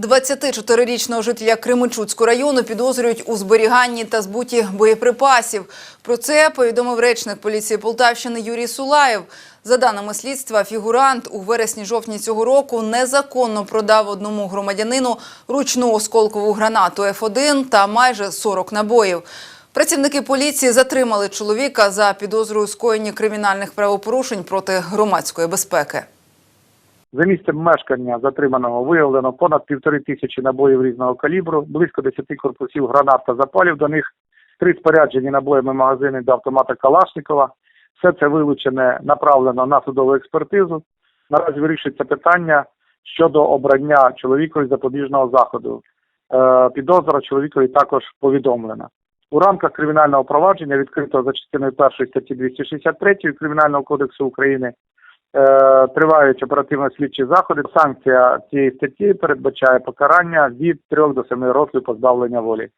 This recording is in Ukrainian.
24-річного жителя Кременчуцького району підозрюють у зберіганні та збуті боєприпасів. Про це повідомив речник поліції Полтавщини Юрій Сулаєв. За даними слідства, фігурант у вересні-жовтні цього року незаконно продав одному громадянину ручну осколкову гранату Ф1 та майже 40 набоїв. Працівники поліції затримали чоловіка за підозрою скоєння кримінальних правопорушень проти громадської безпеки. За місцем мешкання затриманого виявлено понад півтори тисячі набоїв різного калібру, близько 10 корпусів гранат та запалів до них, три споряджені набоями магазини до автомата Калашникова. Все це вилучене, направлено на судову експертизу. Наразі вирішується питання щодо обрання чоловікові запобіжного заходу. Е, підозра чоловікові також повідомлена. У рамках кримінального провадження відкрито за частиною першої статті 263 Кримінального кодексу України тривають оперативно-слідчі заходи. Санкція цієї статті передбачає покарання від 3 до 7 років позбавлення волі.